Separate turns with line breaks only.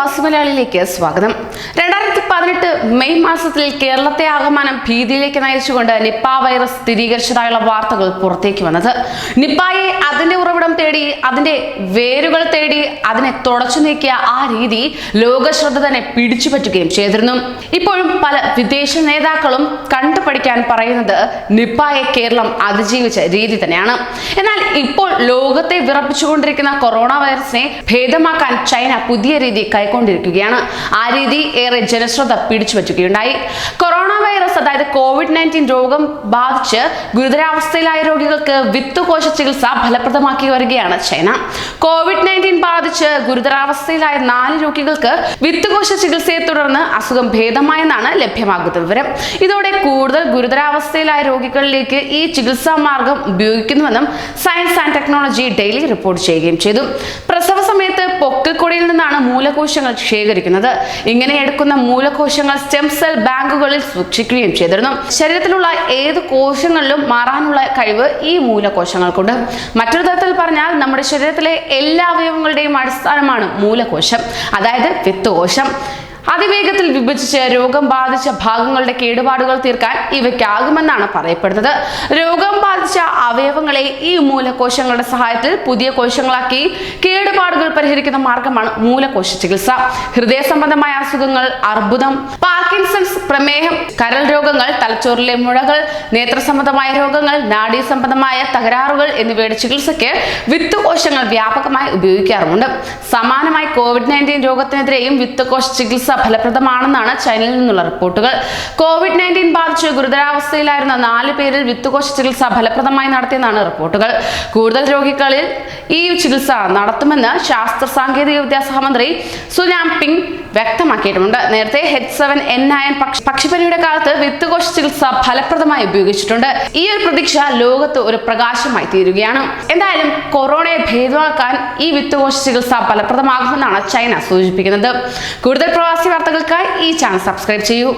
പ്രവാസി മലയാളിയിലേക്ക് സ്വാഗതം. രണ്ടായിരത്തി പതിനെട്ട് മെയ് മാസത്തിൽ കേരളത്തെ ആകമാനം ഭീതിയിലേക്ക് നയിച്ചുകൊണ്ട് നിപ്പ വൈറസ് സ്ഥിരീകരിച്ചതായുള്ള വാർത്തകൾ പുറത്തേക്ക് വന്നത്. നിപ്പായെ അതിന്റെ ഉറവിടം തേടി അതിന്റെ വേരുകൾ തേടി അതിനെ തുടച്ചു നീക്കിയ ആ രീതി ലോക ശ്രദ്ധ തന്നെ പിടിച്ചുപറ്റുകയും ചെയ്തിരുന്നു. ഇപ്പോഴും പല വിദേശ നേതാക്കളും കണ്ടുപഠിക്കാൻ പറയുന്നത് നിപ്പായെ കേരളം അതിജീവിച്ച രീതി തന്നെയാണ്. എന്നാൽ ഇപ്പോൾ ലോകത്തെ വിറപ്പിച്ചുകൊണ്ടിരിക്കുന്ന കൊറോണ വൈറസിനെ ഭേദമാക്കാൻ ചൈന പുതിയ രീതി കൈക്കൊണ്ടിരിക്കുകയാണ്. ആ രീതി ഏറെ ജനശ്രദ്ധ പിടിച്ചുപറ്റുകയുണ്ടായി കൊറോണ വൈറസ് അതായത് കോവിഡ് നയന്റീൻ രോഗം ബാധിച്ച് ഗുരുതരാവസ്ഥയിലായ രോഗികൾക്ക് വിത്തുകോശ ചികിത്സ ഫലപ്രദമാക്കി വരികയാണ് ചൈന. കോവിഡ് നയന്റീൻ ബാധിച്ച് ഗുരുതരാവസ്ഥയിലായ നാല് രോഗികൾക്ക് വിത്തുകോശ ചികിത്സയെ തുടർന്ന് അസുഖം ഭേദമായെന്നാണ് ലഭ്യമാകുന്ന വിവരം. ഇതോടെ കൂടുതൽ ഗുരുതരാവസ്ഥയിലായ രോഗികളിലേക്ക് ഈ ചികിത്സാ മാർഗം ഉപയോഗിക്കുന്നുവെന്നും science and technology daily report ചെയ്യുകയും ചെയ്തു. പ്രസവ സമയത്ത് പൊക്കിൾക്കൊടിയിൽ നിന്നാണ് മൂലകോശങ്ങൾ ശേഖരിക്കുന്നത്. ഇങ്ങനെ എടുക്കുന്ന മൂലകോശങ്ങൾ സ്റ്റെം സെൽ ബാങ്കുകളിൽ സൂക്ഷിക്കുകയും ചെയ്തിരുന്നു. ശരീരത്തിലുള്ള ഏത് കോശങ്ങളിലും മാറാനുള്ള കഴിവ് ഈ മൂലകോശങ്ങൾക്കുണ്ട്. മറ്റൊരു തരത്തിൽ പറഞ്ഞാൽ നമ്മുടെ ശരീരത്തിലെ എല്ലാ അവയവങ്ങളുടെയും അടിസ്ഥാനമാണ് മൂലകോശം. അതായത് വിത്തുകോശം അതിവേഗത്തിൽ വിഭജിച്ച് രോഗം ബാധിച്ച ഭാഗങ്ങളുടെ കേടുപാടുകൾ തീർക്കാൻ ഇവയ്ക്കാകുമെന്നാണ് പറയപ്പെടുന്നത്. രോഗം ബാധിച്ച അവയവങ്ങളെ ഈ മൂലകോശങ്ങളുടെ സഹായത്തിൽ പുതിയ കോശങ്ങളാക്കി കേടുപാടുകൾ പരിഹരിക്കുന്ന മാർഗമാണ് മൂലകോശ ചികിത്സ. ഹൃദയ സംബന്ധമായ അസുഖങ്ങൾ അർബുദം പാർക്കിൻസൺസ് പ്രമേഹം കരൾ രോഗങ്ങൾ തലച്ചോറിലെ മുഴകൾ നേത്ര സംബന്ധമായ രോഗങ്ങൾ നാഡീ സംബന്ധമായ തകരാറുകൾ എന്നിവയുടെ ചികിത്സയ്ക്ക് വിത്ത് കോശങ്ങൾ വ്യാപകമായി ഉപയോഗിക്കാറുമുണ്ട്. സമാനമായി കോവിഡ് നയന്റീൻ രോഗത്തിനെതിരെയും വിത്ത് കോശ ചികിത്സ ഫലപ്രദമാണെന്നാണ് ചൈനയിൽ നിന്നുള്ള റിപ്പോർട്ടുകൾ. കോവിഡ് നയന്റീൻ ബാധിച്ച് ഗുരുതരാവസ്ഥയിലായിരുന്ന നാല് പേരിൽ വിത്തുകോശ ചികിത്സ ഫലപ്രദമായി നടത്തിയെന്നാണ് റിപ്പോർട്ടുകൾ. കൂടുതൽ രോഗികളിൽ ഈ ചികിത്സ നടത്തുമെന്ന് ശാസ്ത്ര സാങ്കേതിക വിദ്യാസഹമന്ത്രി സുനാം പിങ് വ്യക്തമാക്കിയിട്ടുണ്ട് നേരത്തെ ഹെച്ച് സെവൻ എൻ നയൻ പക്ഷിപ്പനിയുടെ കാലത്ത് വിത്തുകോശ ചികിത്സ ഫലപ്രദമായി ഉപയോഗിച്ചിട്ടുണ്ട്. ഈ ഒരു പ്രതീക്ഷ ലോകത്ത് ഒരു പ്രകാശമായി തീരുകയാണ്. എന്തായാലും കൊറോണയെ ഭേദമാക്കാൻ ഈ വിത്തുകോശ ചികിത്സ ഫലപ്രദമാകുമെന്നാണ് ചൈന സൂചിപ്പിക്കുന്നത്. കൂടുതൽ പ്രവാസി വാർത്തകൾക്കായി ഈ ചാനൽ സബ്സ്ക്രൈബ് ചെയ്യൂ.